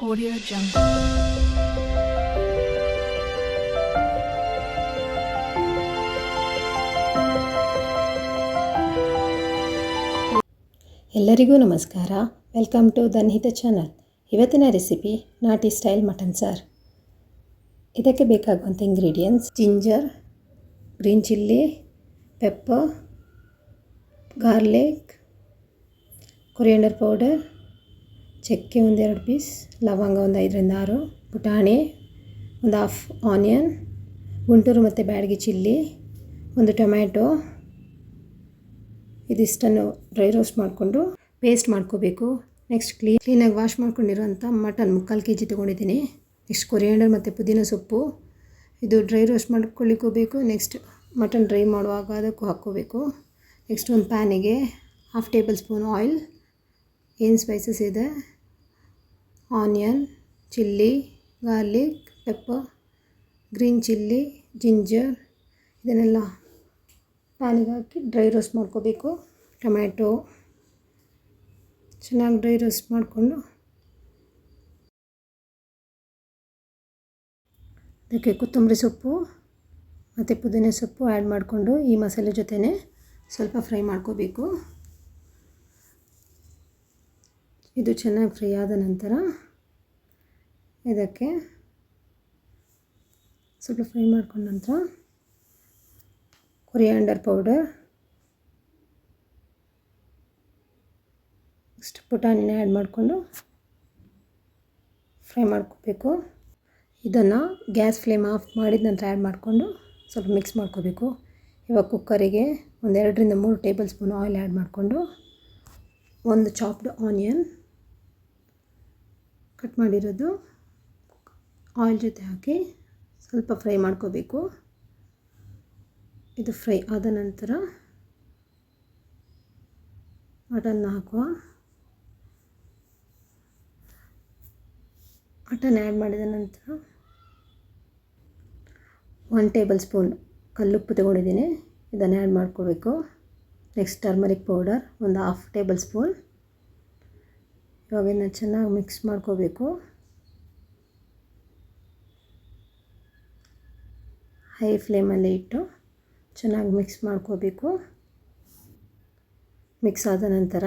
Audio Jungle. ಎಲ್ಲರಿಗೂ ನಮಸ್ಕಾರ. Welcome to ದನ್ಹಿತ ಚಾನಲ್ ಇವತ್ತಿನ ರೆಸಿಪಿ ನಾಟಿ ಸ್ಟೈಲ್ ಮಟನ್ ಸಾರ್. ಇದಕ್ಕೆ ಬೇಕಾಗುವಂಥ ingredients ginger green chilli pepper garlic coriander powder ಚಕ್ಕೆ ಒಂದೆರಡು ಪೀಸ್, ಲವಂಗ ಒಂದು ಐದರಿಂದ ಆರು ಪುಟಾಣಿ ಒಂದು ಹಾಫ್ ಆನಿಯನ್ ಗುಂಟೂರು ಮತ್ತು ಬ್ಯಾಡಗಿ ಚಿಲ್ಲಿ, ಒಂದು ಟೊಮ್ಯಾಟೊ, ಇದಿಷ್ಟನ್ನು ಡ್ರೈ ರೋಸ್ಟ್ ಮಾಡಿಕೊಂಡು ಪೇಸ್ಟ್ ಮಾಡ್ಕೋಬೇಕು. ನೆಕ್ಸ್ಟ್ ಕ್ಲೀನ್ ಕ್ಲೀನಾಗಿ ವಾಶ್ ಮಾಡ್ಕೊಂಡಿರೋಂಥ ಮಟನ್ ಮುಕ್ಕಾಲು ಕೆ ಜಿ ತೊಗೊಂಡಿದ್ದೀನಿ. ನೆಕ್ಸ್ಟ್ ಕೊರಿಯಾಂಡರ್ ಮತ್ತು ಪುದೀನ ಸೊಪ್ಪು, ಇದು ಡ್ರೈ ರೋಸ್ಟ್ ಮಾಡ್ಕೊಳ್ಳಿಕ್ಕೂ ಬೇಕು ನೆಕ್ಸ್ಟ್ ಮಟನ್ ಡ್ರೈ ಮಾಡುವಾಗ ಅದಕ್ಕೂ ಹಾಕ್ಕೋಬೇಕು. ನೆಕ್ಸ್ಟ್ ಒಂದು ಪ್ಯಾನಿಗೆ ಹಾಫ್ ಟೇಬಲ್ ಸ್ಪೂನ್ ಆಯಿಲ್ ಏನು ಸ್ಪೈಸಸ್ ಇದೆ? Onion, chilli, garlic, pepper, green chilli, ginger ಇದನ್ನೆಲ್ಲ ಪ್ಯಾನಿಗೆ ಹಾಕಿ ಡ್ರೈ ರೋಸ್ಟ್ ಮಾಡ್ಕೋಬೇಕು. ಟೊಮ್ಯಾಟೊ ಚೆನ್ನಾಗಿ ಡ್ರೈ ರೋಸ್ಟ್ ಮಾಡಿಕೊಂಡು ಅದಕ್ಕೆ ಕೊತ್ತಂಬರಿ ಸೊಪ್ಪು ಮತ್ತು ಪುದೀನ ಸೊಪ್ಪು ಆ್ಯಡ್ ಮಾಡಿಕೊಂಡು ಈ ಮಸಾಲೆ ಜೊತೆನೇ ಸ್ವಲ್ಪ ಫ್ರೈ ಮಾಡ್ಕೋಬೇಕು. ಇದು ಚೆನ್ನಾಗಿ ಫ್ರೈ ಆದ ನಂತರ ಇದಕ್ಕೆ ಸ್ವಲ್ಪ ಫ್ರೈ ಮಾಡ್ಕೊಂಡ ನಂತರ ಕೊರಿಯಾಂಡರ್ ಪೌಡರ್, ನೆಕ್ಸ್ಟ್ ಪುಟಾಣಿನ ಆ್ಯಡ್ ಮಾಡಿಕೊಂಡು ಫ್ರೈ ಮಾಡ್ಕೋಬೇಕು. ಇದನ್ನು ಗ್ಯಾಸ್ ಫ್ಲೇಮ್ ಆಫ್ ಮಾಡಿದ ನಂತರ ಆ್ಯಡ್ ಮಾಡಿಕೊಂಡು ಸ್ವಲ್ಪ ಮಿಕ್ಸ್ ಮಾಡ್ಕೋಬೇಕು. ಇವಾಗ ಕುಕ್ಕರಿಗೆ ಒಂದೆರಡರಿಂದ ಮೂರು ಟೇಬಲ್ ಸ್ಪೂನ್ ಆಯಿಲ್ ಆ್ಯಡ್ ಮಾಡಿಕೊಂಡು ಒಂದು ಚಾಪ್ಡ್ ಆನಿಯನ್ ಕಟ್ ಮಾಡಿರೋದು ಆಯಿಲ್ ಜೊತೆ ಹಾಕಿ ಸ್ವಲ್ಪ ಫ್ರೈ ಮಾಡ್ಕೋಬೇಕು. ಇದು ಫ್ರೈ ಆದ ನಂತರ ಮಟನ್ನ ಹಾಕುವ. ಮಟನ್ ಆ್ಯಡ್ ಮಾಡಿದ ನಂತರ ಒನ್ ಟೇಬಲ್ ಸ್ಪೂನ್ ಕಲ್ಲುಪ್ಪು ತಗೊಂಡಿದ್ದೀನಿ. ಇದನ್ನು ಆ್ಯಡ್ ಮಾಡ್ಕೋಬೇಕು. ನೆಕ್ಸ್ಟ್ ಟರ್ಮರಿಕ್ ಪೌಡರ್ ಒಂದು ಹಾಫ್ ಟೇಬಲ್ ಸ್ಪೂನ್. ಇದನ್ನ ಚೆನ್ನಾಗಿ ಮಿಕ್ಸ್ ಮಾಡ್ಕೋಬೇಕು. ಹೈ ಫ್ಲೇಮಲ್ಲಿ ಇಟ್ಟು ಚೆನ್ನಾಗಿ ಮಿಕ್ಸ್ ಮಾಡ್ಕೋಬೇಕು. ಮಿಕ್ಸ್ ಆದ ನಂತರ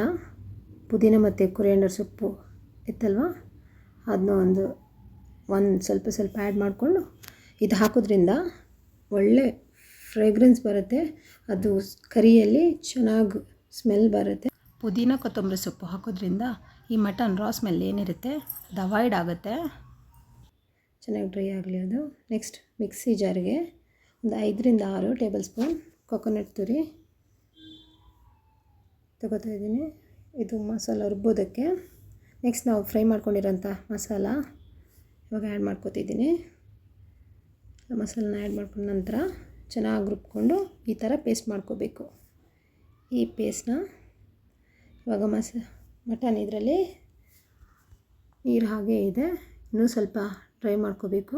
ಪುದೀನ ಮತ್ತು ಕುರಿಯಂಡರ್ ಸೊಪ್ಪು ಇತ್ತಲ್ವ? ಅದನ್ನ ಒಂದು ಒಂದು ಸ್ವಲ್ಪ ಸ್ವಲ್ಪ ಆ್ಯಡ್ ಮಾಡಿಕೊಂಡು ಇದು ಹಾಕೋದ್ರಿಂದ ಒಳ್ಳೆ ಫ್ರೇಗ್ರೆನ್ಸ್ ಬರುತ್ತೆ. ಅದು ಕರಿಯಲ್ಲಿ ಚೆನ್ನಾಗಿ ಸ್ಮೆಲ್ ಬರುತ್ತೆ. ಪುದೀನ ಕೊತ್ತಂಬರಿ ಸೊಪ್ಪು ಹಾಕೋದ್ರಿಂದ ಈ ಮಟನ್ ರಾ ಸ್ಮೆಲ್ ಏನಿರುತ್ತೆ, ಅದು ಆಗುತ್ತೆ. ಚೆನ್ನಾಗಿ ಡ್ರೈ ಆಗಲಿ ಅದು. ನೆಕ್ಸ್ಟ್ ಮಿಕ್ಸಿ ಜಾರಿಗೆ ಒಂದು ಐದರಿಂದ ಆರು ಟೇಬಲ್ ಸ್ಪೂನ್ ಕೊಕೊನಟ್ ತುರಿ ತಗೋತಾ ಇದ್ದೀನಿ. ಇದು ಮಸಾಲ ರುಬ್ಬೋದಕ್ಕೆ. ನೆಕ್ಸ್ಟ್ ನಾವು ಫ್ರೈ ಮಾಡ್ಕೊಂಡಿರೋಂಥ ಮಸಾಲ ಇವಾಗ ಆ್ಯಡ್ ಮಾಡ್ಕೋತಿದ್ದೀನಿ ಮಸಾಲನ ಆ್ಯಡ್ ಮಾಡ್ಕೊಂಡ ನಂತರ ಚೆನ್ನಾಗಿ ರುಬ್ಕೊಂಡು ಈ ಥರ ಪೇಸ್ಟ್ ಮಾಡ್ಕೋಬೇಕು. ಈ ಪೇಸ್ಟ್ನ ಇವಾಗ ಮಸ, ಮಟನ್ ಇದರಲ್ಲಿ ನೀರು ಹಾಗೇ ಇದೆ. ಇನ್ನೂ ಸ್ವಲ್ಪ ಡ್ರೈ ಮಾಡ್ಕೋಬೇಕು.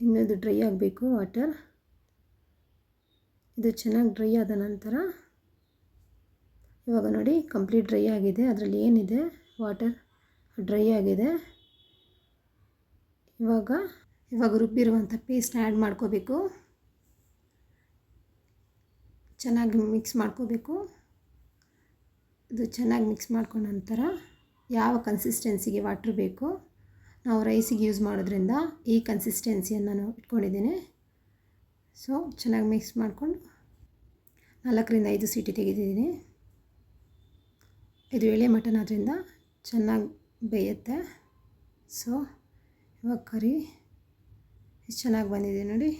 ಇನ್ನೂ ಇದು ಡ್ರೈ ಆಗಬೇಕು ವಾಟರ್ ಇದು ಚೆನ್ನಾಗಿ ಡ್ರೈ ಆದ ನಂತರ ಇವಾಗ ನೋಡಿ ಕಂಪ್ಲೀಟ್ ಡ್ರೈ ಆಗಿದೆ. ಅದರಲ್ಲಿ ಏನಿದೆ? ವಾಟರ್ ಡ್ರೈ ಆಗಿದೆ. ಇವಾಗ ಇವಾಗ ರುಬ್ಬಿರುವಂಥ ಪೇಸ್ಟ್ ಆ್ಯಡ್ ಮಾಡ್ಕೋಬೇಕು. ಚೆನ್ನಾಗಿ ಮಿಕ್ಸ್ ಮಾಡ್ಕೋಬೇಕು. ಇದು ಚೆನ್ನಾಗಿ ಮಿಕ್ಸ್ ಮಾಡ್ಕೊಂಡ ನಂತರ ಯಾವ ಕನ್ಸಿಸ್ಟೆನ್ಸಿಗೆ ವಾಟ್ರ್ ಬೇಕು, ನಾವು ರೈಸಿಗೆ ಯೂಸ್ ಮಾಡೋದ್ರಿಂದ ಈ ಕನ್ಸಿಸ್ಟೆನ್ಸಿಯನ್ನು ನಾನು ಇಟ್ಕೊಂಡಿದ್ದೀನಿ. ಸೊ ಚೆನ್ನಾಗಿ ಮಿಕ್ಸ್ ಮಾಡಿಕೊಂಡು ನಾಲ್ಕರಿಂದ ಐದು ಸೀಟಿ ತೆಗೆದಿದ್ದೀನಿ. ಇದು ಎಳೆ ಮಟನ್ ಆದ್ದರಿಂದ ಚೆನ್ನಾಗಿ ಬೇಯುತ್ತೆ. ಸೊ ಇವಾಗ ಕರಿ ಎಷ್ಟು ಚೆನ್ನಾಗಿ ಬಂದಿದೆ ನೋಡಿ.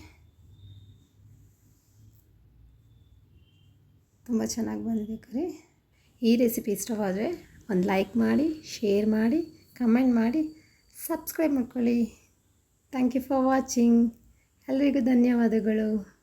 ತುಂಬ ಚೆನ್ನಾಗಿ ಬಂದಿದೆ ಕರಿ. ಈ ರೆಸಿಪಿ ಇಷ್ಟವಾದರೆ ಒಂದು ಲೈಕ್ ಮಾಡಿ, ಶೇರ್ ಮಾಡಿ, ಕಮೆಂಟ್ ಮಾಡಿ, ಸಬ್ಸ್ಕ್ರೈಬ್ ಮಾಡ್ಕೊಳ್ಳಿ. Thank you for watching. ಎಲ್ಲರಿಗೂ ಧನ್ಯವಾದಗಳು.